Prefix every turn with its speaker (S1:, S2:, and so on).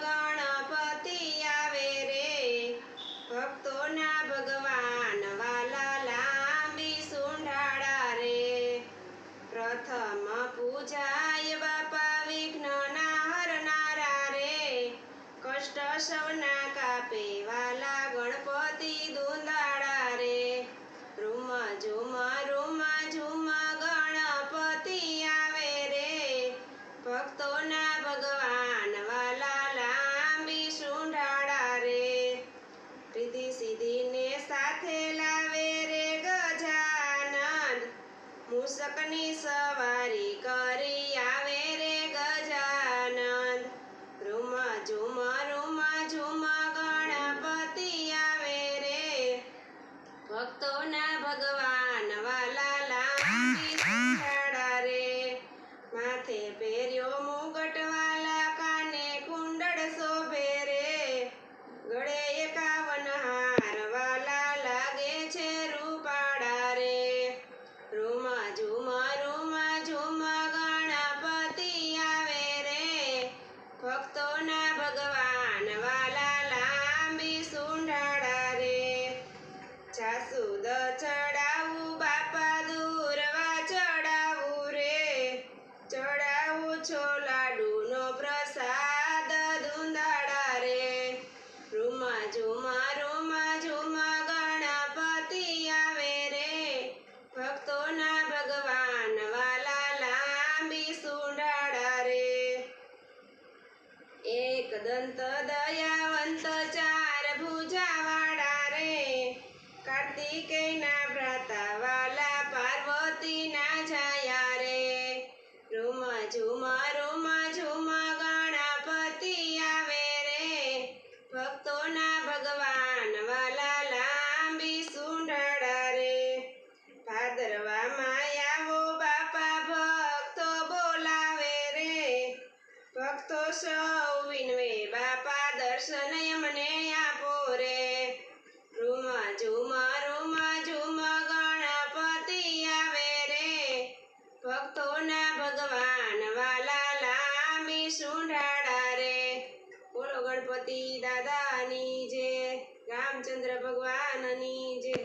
S1: ગણપતિ આવે ભક્તોના ભગવાન વાલા લાંબી સુંઢાડા રે. પ્રથમ પૂજાય બાપા વિઘ્નના રે. કષ્ટ કાપે વાલા ગણપતિ દુંદા 大哥吧 દંત દયાવંત ચાર एकदंत दयावंत चार भुजावाडा रे કાર્તિકેયના ભ્રાતાવાલા પાર્વતીના છાયા રે. રૂમ ઝુમરો ગણપતિ દાદાની જે રામચંદ્ર ભગવાનની જે